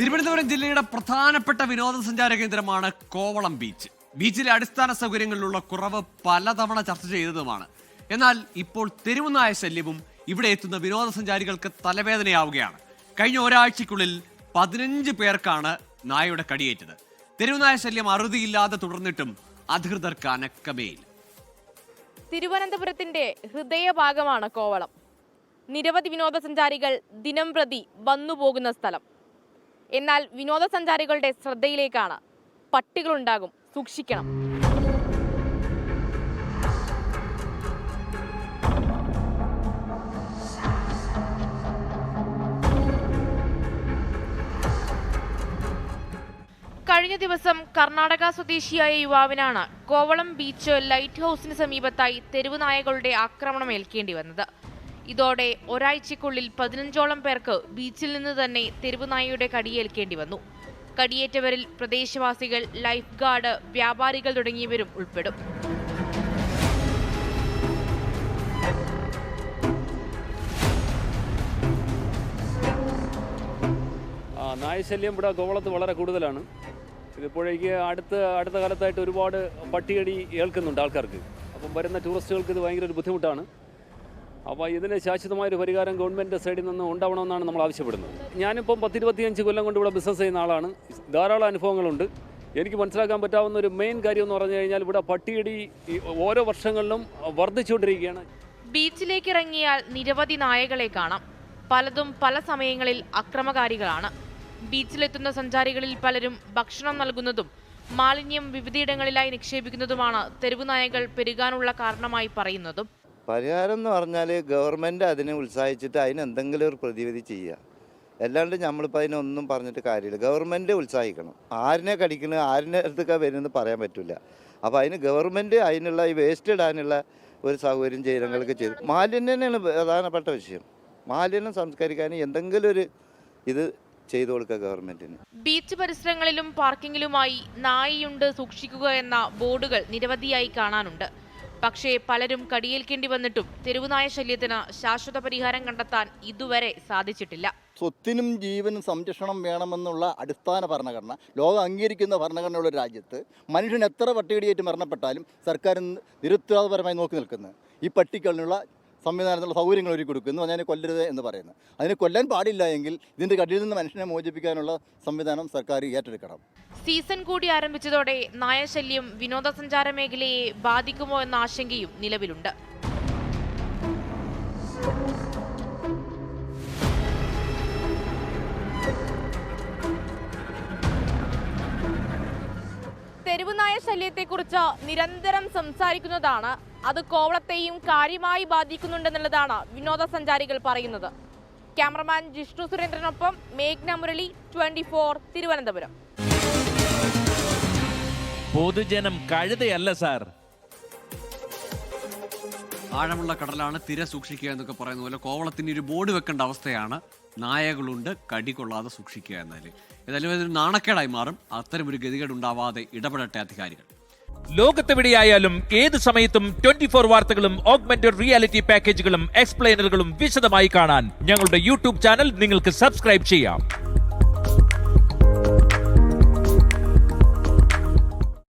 തിരുവനന്തപുരം ജില്ലയുടെ പ്രധാനപ്പെട്ട വിനോദസഞ്ചാര കേന്ദ്രമാണ് കോവളം ബീച്ച്. ബീച്ചിലെ അടിസ്ഥാന സൗകര്യങ്ങളിലുള്ള കുറവ് പലതവണ ചർച്ച ചെയ്തതുമാണ്. എന്നാൽ ഇപ്പോൾ തെരുവുനായ ശല്യവും ഇവിടെ എത്തുന്ന വിനോദസഞ്ചാരികൾക്ക് തലവേദനയാവുകയാണ്. കഴിഞ്ഞ ഒരാഴ്ചയ്ക്കുള്ളിൽ പതിനഞ്ച് പേർക്കാണ് നായയുടെ കടിയേറ്റത്. തെരുവുനായ ശല്യം അറുതിയില്ലാതെ തുടർന്നിട്ടും അധികൃതർക്ക് അനക്കമേയില്ല തിരുവനന്തപുരത്തിന്റെ ഹൃദയഭാഗമാണ് കോവളം. നിരവധി വിനോദസഞ്ചാരികൾ ദിനം പ്രതി വന്നുപോകുന്ന സ്ഥലം. എന്നാൽ വിനോദസഞ്ചാരികളുടെ ശ്രദ്ധയിലേക്കാണ് പട്ടികളുണ്ടാകും. സൂക്ഷിക്കണം. കഴിഞ്ഞ ദിവസം കർണാടക സ്വദേശിയായ യുവാവിനാണ് കോവളം ബീച്ച് ലൈറ്റ് ഹൗസിന് സമീപത്തായി തെരുവ് നായകളുടെ ആക്രമണം ഏൽക്കേണ്ടി വന്നത്. ഇതോടെ ഒരാഴ്ചയ്ക്കുള്ളിൽ പതിനഞ്ചോളം പേർക്ക് ബീച്ചിൽ നിന്ന് തന്നെ തെരുവുനായയുടെ കടിയേൽക്കേണ്ടി വന്നു. കടിയേറ്റവരിൽ പ്രദേശവാസികൾ ലൈഫ് ഗാർഡ് വ്യാപാരികൾ തുടങ്ങിയവരും ഉൾപ്പെടും. നായശല്യം ഇവിടെ കോവളത്ത് വളരെ കൂടുതലാണ്. ഇതിപ്പോഴേക്ക് അടുത്ത അടുത്ത കാലത്തായിട്ട് ഒരുപാട് പട്ടിയടി ഏൽക്കുന്നുണ്ട് ആൾക്കാർക്ക്. അപ്പം വരുന്ന ടൂറിസ്റ്റുകൾക്ക് ഇത് ഭയങ്കര ഒരു ബുദ്ധിമുട്ടാണ്. അപ്പോൾ ഇതിന് ശാശ്വതമായൊരു പരിഹാരം ഗവൺമെന്റ് സൈഡിൽ നിന്ന് ഉണ്ടാവണമെന്നാണ് നമ്മൾ ആവശ്യപ്പെടുന്നത്. ഞാനിപ്പം പത്തിരുപത്തിയഞ്ച് കൊല്ലം കൊണ്ട് ഇവിടെ ബിസിനസ് ചെയ്യുന്ന ആളാണ്. ധാരാളം അനുഭവങ്ങളുണ്ട്. എനിക്ക് മനസ്സിലാക്കാൻ പറ്റാവുന്ന ഒരു മെയിൻ കാര്യം എന്ന് പറഞ്ഞു കഴിഞ്ഞാൽ ഇവിടെ പട്ടിയിടി ഓരോ വർഷങ്ങളിലും വർദ്ധിച്ചുകൊണ്ടിരിക്കുകയാണ്. ബീച്ചിലേക്ക് ഇറങ്ങിയാൽ നിരവധി നായകളെ കാണാം. പലതും പല സമയങ്ങളിൽ അക്രമകാരികളാണ്. ബീച്ചിലെത്തുന്ന സഞ്ചാരികളിൽ പലരും ഭക്ഷണം നൽകുന്നതും മാലിന്യം വിവിധയിടങ്ങളിലായി നിക്ഷേപിക്കുന്നതുമാണ് തെരുവു നായകൾ പെരുകാനുള്ള കാരണമായി പറയുന്നതും. പരിഹാരം എന്ന് പറഞ്ഞാൽ ഗവൺമെന്റ് അതിനെ ഉത്സാഹിച്ചിട്ട് അതിന് എന്തെങ്കിലും ഒരു പ്രതിവിധി ചെയ്യുക. അല്ലാണ്ട് നമ്മളിപ്പോൾ അതിനൊന്നും പറഞ്ഞിട്ട് കാര്യമില്ല. ഗവൺമെന്റ് ഉത്സാഹിക്കണം. ആരിനെ കടിക്കണത് ആരിനെ അടുത്തൊക്കെ വരുന്നത് പറയാൻ പറ്റില്ല അപ്പോൾ അതിന് ഗവൺമെന്റ് അതിനുള്ള ഈ വേസ്റ്റ് ഇടാനുള്ള ഒരു സൗകര്യം ചെയ്യലങ്ങളൊക്കെ ചെയ്തു. മാലിന്യം തന്നെയാണ് പ്രധാനപ്പെട്ട വിഷയം. മാലിന്യം സംസ്കരിക്കാൻ എന്തെങ്കിലും ഒരു ഇത് ചെയ്തു കൊടുക്കുക ഗവൺമെന്റിന്. ബീച്ച് പരിസരങ്ങളിലും പാർക്കിങ്ങിലുമായി നായയുണ്ട് സൂക്ഷിക്കുക എന്ന ബോർഡുകൾ നിരവധിയായി കാണാനുണ്ട്. പക്ഷേ പലരും കടിയേൽക്കേണ്ടി വന്നിട്ടും തെരുവുനായ ശല്യത്തിന് ശാശ്വത പരിഹാരം കണ്ടെത്താൻ ഇതുവരെ സാധിച്ചിട്ടില്ല. സ്വത്തിനും ജീവനും സംരക്ഷണം വേണമെന്നുള്ള അടിസ്ഥാന ഭരണഘടന ലോകം അംഗീകരിക്കുന്ന ഭരണഘടനയുള്ള രാജ്യത്ത് മനുഷ്യൻ എത്ര പട്ടികടിയേറ്റ് മരണപ്പെട്ടാലും സർക്കാർ നിരുത്തരവാദപരമായി നോക്കി നിൽക്കുന്നത് ഈ പട്ടിക്കുള്ള സംവിധാനത്തിലുള്ള സൗകര്യങ്ങൾ ഒരുക്കി കൊടുക്കുക എന്ന് പറഞ്ഞാൽ കൊല്ലരുത് എന്ന് പറയുന്നത്. അതിന് കൊല്ലാൻ പാടില്ല എങ്കിൽ ഇതിന്റെ കടിയിൽ നിന്ന് മനുഷ്യനെ മോചിപ്പിക്കാനുള്ള സംവിധാനം സർക്കാർ ഏറ്റെടുക്കണം. സീസൺ കൂടി ആരംഭിച്ചതോടെ നായശല്യം വിനോദസഞ്ചാര മേഖലയെ ബാധിക്കുമോ എന്ന ആശങ്കയും നിലവിലുണ്ട്. ശല്യത്തെക്കുറിച്ച് നിരന്തരം സംസാരിക്കുന്നതാണ്. അത് കോവളത്തെയും കാര്യമായി ബാധിക്കുന്നുണ്ടെന്നുള്ളതാണ് വിനോദസഞ്ചാരികൾ പറയുന്നത്. ക്യാമറമാൻ ജിഷ്ണു സുരേന്ദ്രനൊപ്പം മേഘ്ന മുരളി ട്വന്റി ഫോർ തിരുവനന്തപുരം. പൊതുജനം കഴുതയല്ല സാർ. ആഴമുള്ള കടലാണ് തിര സൂക്ഷിക്കുക എന്നൊക്കെ പറയുന്ന പോലെ കോവളത്തിന് ഒരു ബോർഡ് വെക്കേണ്ട അവസ്ഥയാണ്. നായകളുണ്ട് കടി കൊള്ളാതെ സൂക്ഷിക്കുക എന്നതിൽ ഏതായാലും ഇതൊരു നാണക്കേടായി മാറും. അത്തരം ഒരു ഗതികേട് ഉണ്ടാവാതെ ഇടപെടട്ടെ അധികാരികൾ. ലോകത്തെവിടെയായാലും ഏത് സമയത്തും ട്വന്റി ഫോർ വാർത്തകളും ഓഗ്മെന്റഡ് റിയാലിറ്റി പാക്കേജുകളും എക്സ്പ്ലെയിനറുകളും വിശദമായി കാണാൻ ഞങ്ങളുടെ യൂട്യൂബ് ചാനൽ നിങ്ങൾക്ക് സബ്സ്ക്രൈബ് ചെയ്യാം.